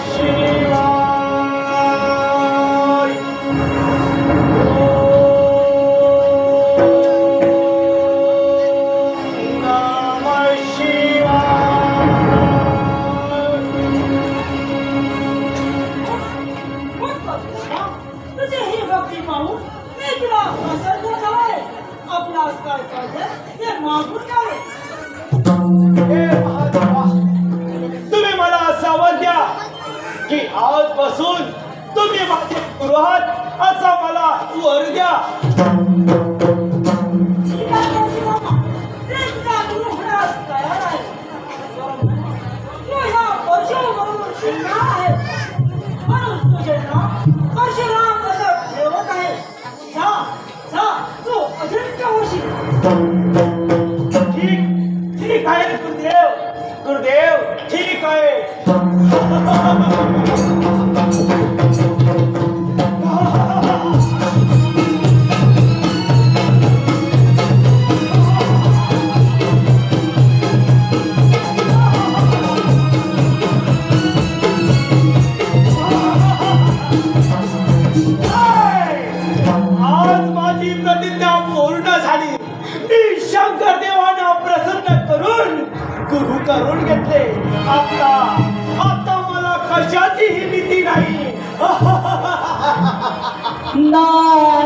नमः गृहात असा मला तू वर द्या. ठीक आहे गुरुदेव. गुरुदेव ठीक आहे. नारायण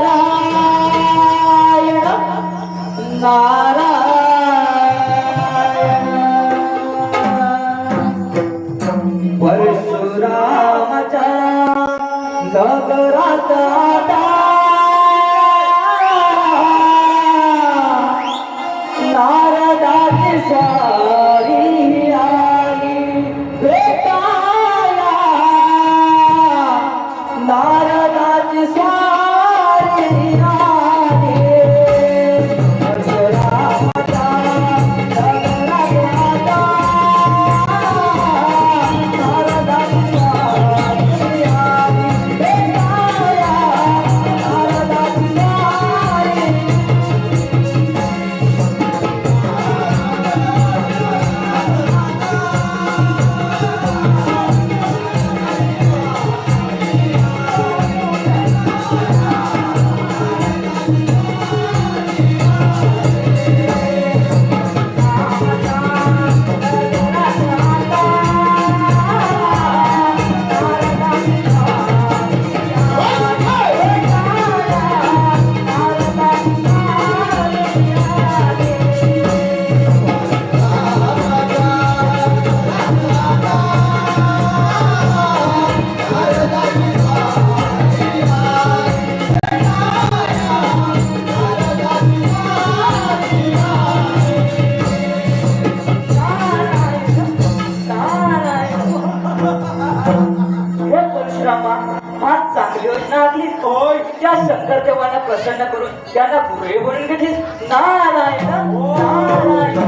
होय. त्या शंकरदेवांना प्रसन्न करून त्यांना गुरुही बनून घेतलीस. नारायण नारायण.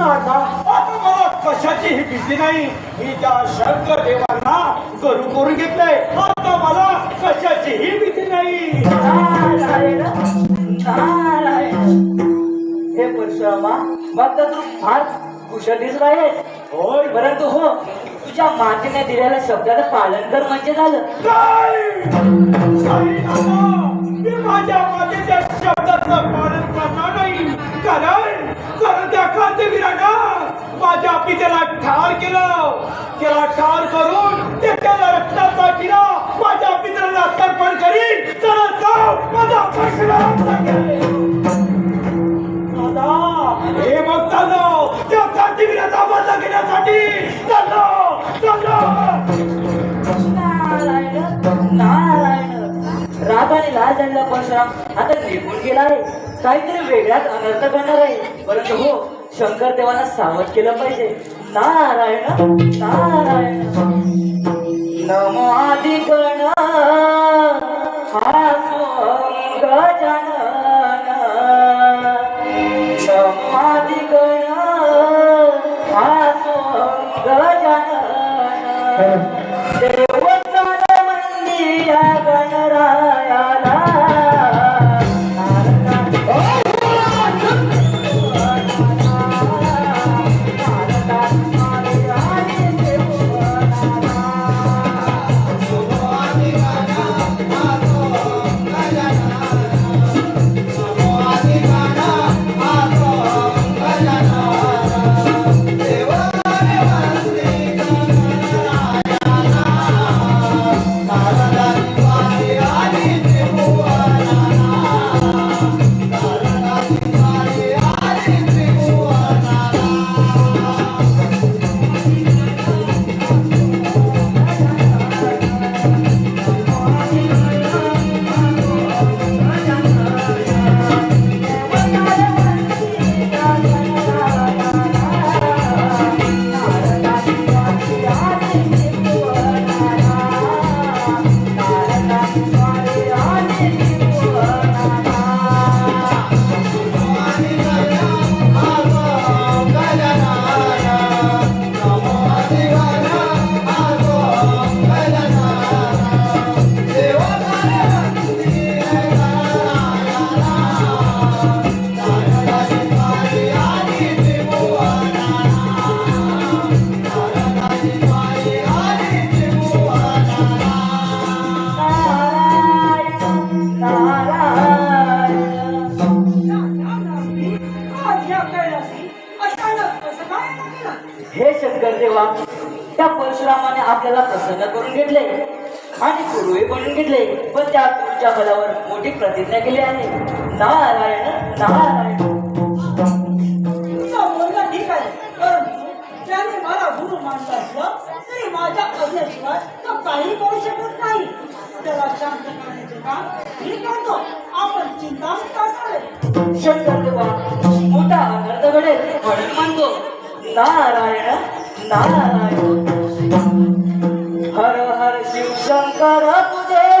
आता मला कशाचीही भीती नाही? मी त्या शंकर देवांना गुरु करून घेतलंय. आता मला कशाचीही भीती नाही? नारायण नारायण. हे परशुरामा मग तर तू फार कुशल दिसत आहेस होय. परंतु हो तुझ्या मातेने दिलेल्या शब्दाचं पालन कर म्हणजे झालं. नाही! नाही नाना. मी माझ्या मातेच्या शब्दाचं पालन करणार नाही. कारण कारण त्या क्रांतीवीरानं माझ्या पित्याला ठार केलं. त्याला ठार करून ते त्याला रक्ताचा किरा नारायण आता निघून गेला आहे काहीतरी वेगळाच अनर्थ करणार आहे. परंतु हो शंकर देवाला सावध केलं पाहिजे. नारायण नारायण. नमो आदिगण. हा देवा त्या परशुरामाने आपल्याला प्रसन्न करून घेतले आणि गुरुही बनवून घेतले. पण त्या तुमच्या बलावर मोठी प्रतिज्ञा केली आहे. नारायण नारायण. तुझं बोलणं ठीक आहे. परंतु त्याने मला गुरु मानलं असलं तरी माझ्या आज्ञेशिवाय तो काही करू शकत नाही. त्याला शांत करण्याचे काम मी करतो. आपण चिंता मुक्त असावे. शंकर देवा मोठा अनर्थ घडेल म्हणून म्हणतो. नारायण नारायण हर हर शिव शंकर तुझे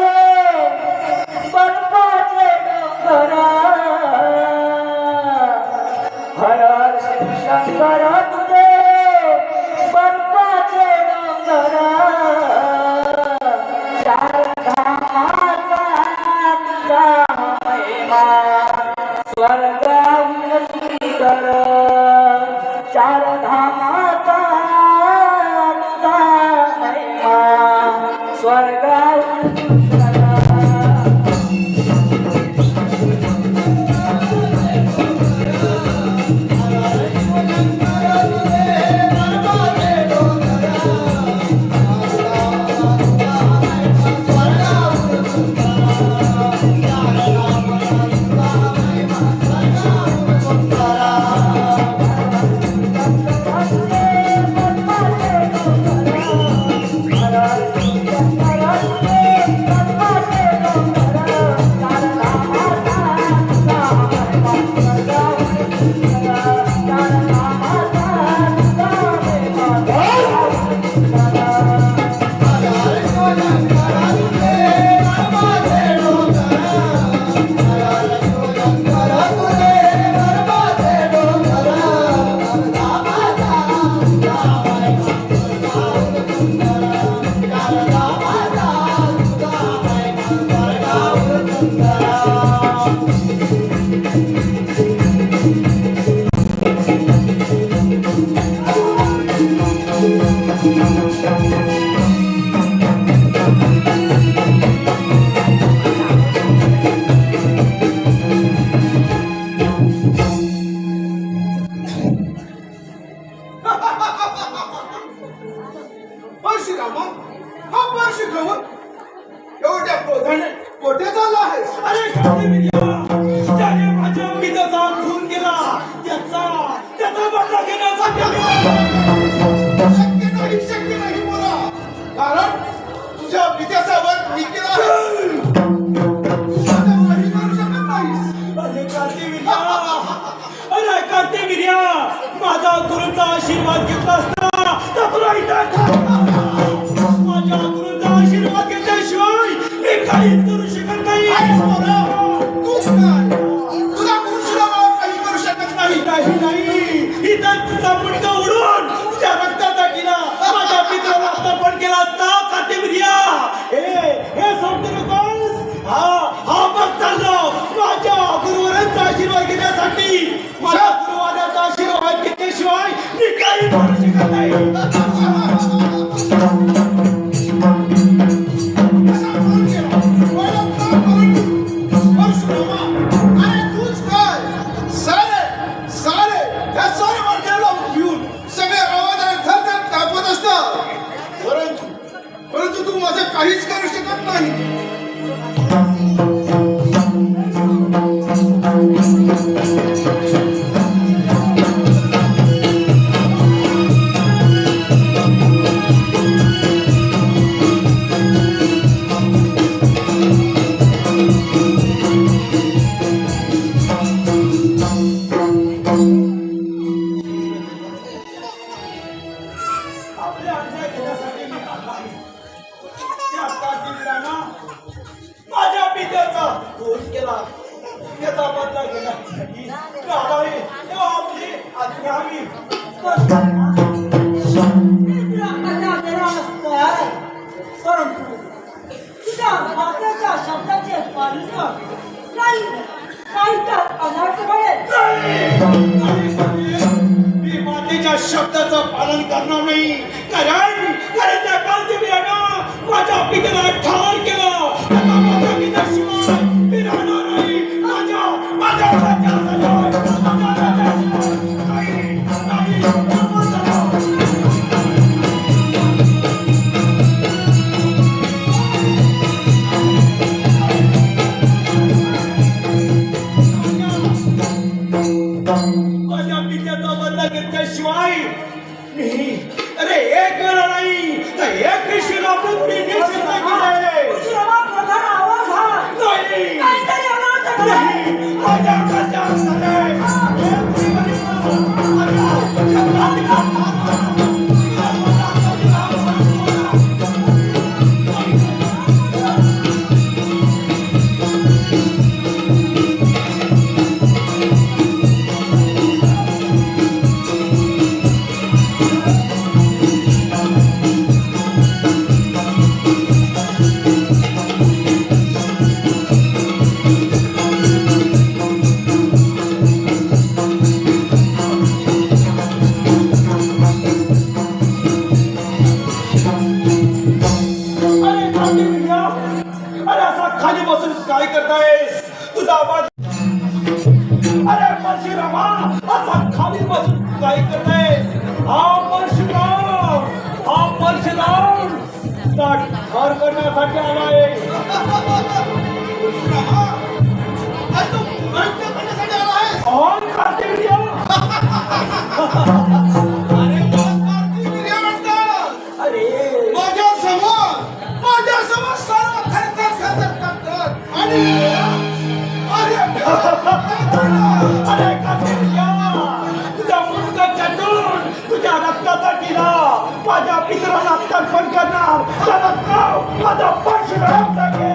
माझ्या पित्रांना तर्पण करणार. त्याचं नाव माझा परशुराम टाके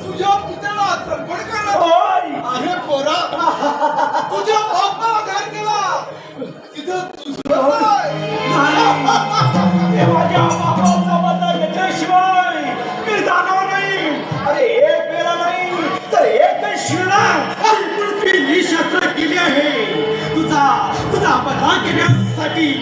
तुझ्या पित्याला तर्पण तुझ्या बापाला काय तुझं 快递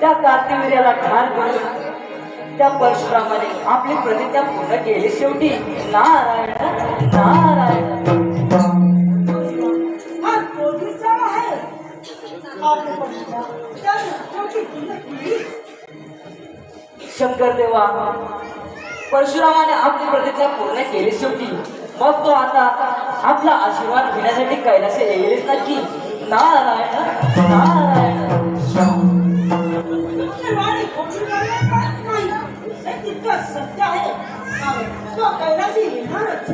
त्या कार्तिवीर्याला ठार करून त्या परशुरामाने आपली प्रतिज्ञा पूर्ण केली. शेवटी नारायण नारायण. हा शंकर देवा परशुरामाने आपली प्रतिज्ञा पूर्ण केली. शेवटी मग तो आता आपला आशीर्वाद घेण्यासाठी कैलासे येईलच नक्की. नारायण नारायण. सत्य आहे तो कैलासी येणारच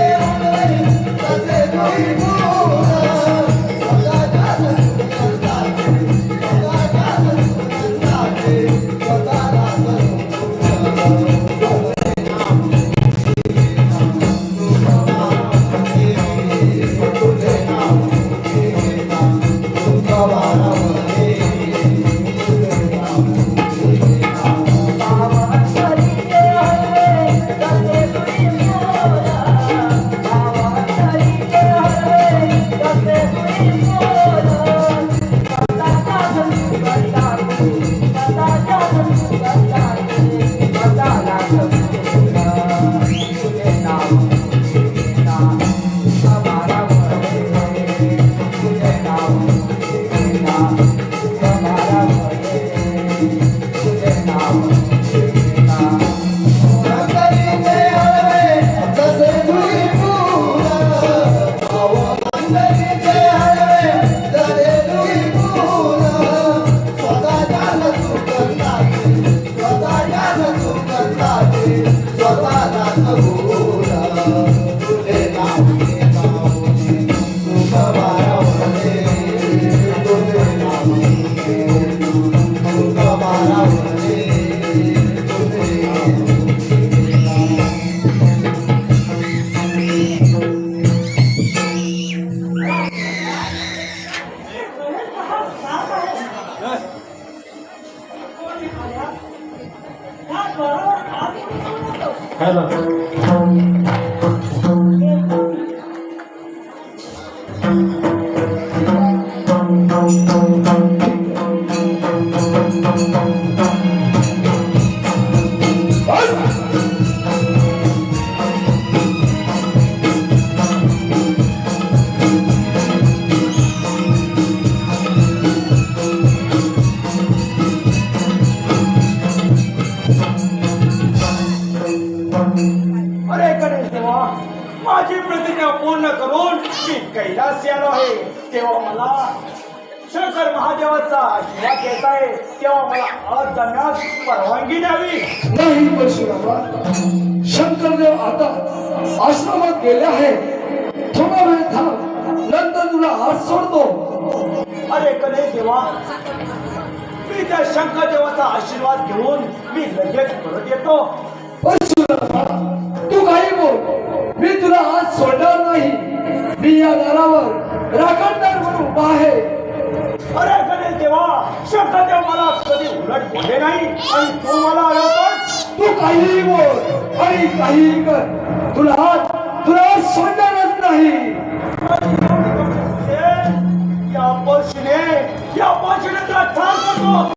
I said, Fazer doido hello Parashurama Shankardev आता आश्रमात गेले आहे थोडा वेळ थांब नंतर तुला हात सोडतो. अरे कने देवा मी त्या शंकर देवाचा आशीर्वाद घेऊन मी लगेच परत येतो. तू काही बोल. मी तुला आज सोडणार नाही. मी या दारावर राखणदार म्हणून उभा आहे. अरे गणेश देवा शंकरदेव मला कधी उलट बोलले नाही आणि तू मला अडवतोस तू काहीही बोल आणि काहीही कर. तुला तुला सोडणारच नाही. या पर्शीने या पर्शीने तुला ठार करतो